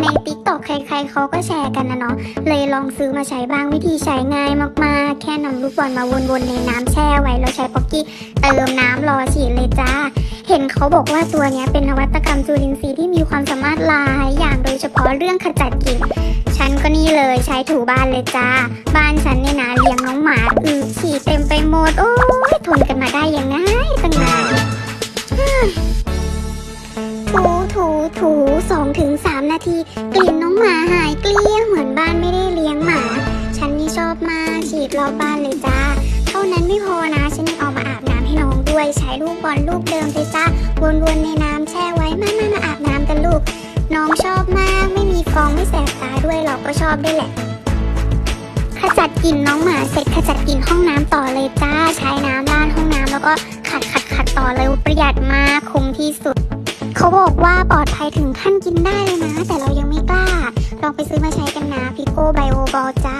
ในติ๊กต็อกใครๆเขาก็แชร์กันนะเนาะ เลยลองซื้อมาใช้บ้างวิธีใช้ง่ายมากๆ แค่นำลูกบอลมาวนๆในน้ำแช่ไว้แล้วใช้ป๊อกกี้เติมน้ำรอฉีดเลยจ้า เห็นเขาบอกว่าตัวนี้เป็นนวัตกรรมจุลินทรีย์ที่มีความสามารถหลายอย่างโดยเฉพาะเรื่องขจัดกลิ่นฉันก็นี่เลยใช้ถูบ้านเลยจ้า บ้านฉันเนี่ยนะเลี้ยงน้องหมาอือฉี่เต็มไปหมด โอ้ยทนกันมาได้ยังไงตั้งนาน ถูสองถึงสามนาที กลิ่นน้องหมาหายเกลี้ยงเหมือนบ้านไม่ได้เลี้ยงหมา ฉันนี่ชอบมากฉีดรอบบ้านเลยจ้า เท่านั้นไม่พอนะ ฉันยังเอามาอาบน้ำให้น้องด้วย ใช้ลูกบอลลูกเดิมเลยจ้าวนๆในน้ำแช่ไว้มามามาอาบน้ำกันลูก น้องชอบมากไม่มีฟองไม่แสบตาด้วยเราก็ชอบด้วยแหละขจัดกลิ่นน้องหมาเสร็จขจัดกลิ่นห้องน้ำต่อเลยจ้าใช้น้ำล้างห้องน้ำแล้วก็ขัดขัดขัดต่อเลยประหยัดมากคุ้มที่สุด เขาบอกว่าปลอดภัยถึงขั้นกินได้เลยนะ แต่เรายังไม่กล้า ลองไปซื้อมาใช้กันนะพิโก้ไบโอบอลจ้า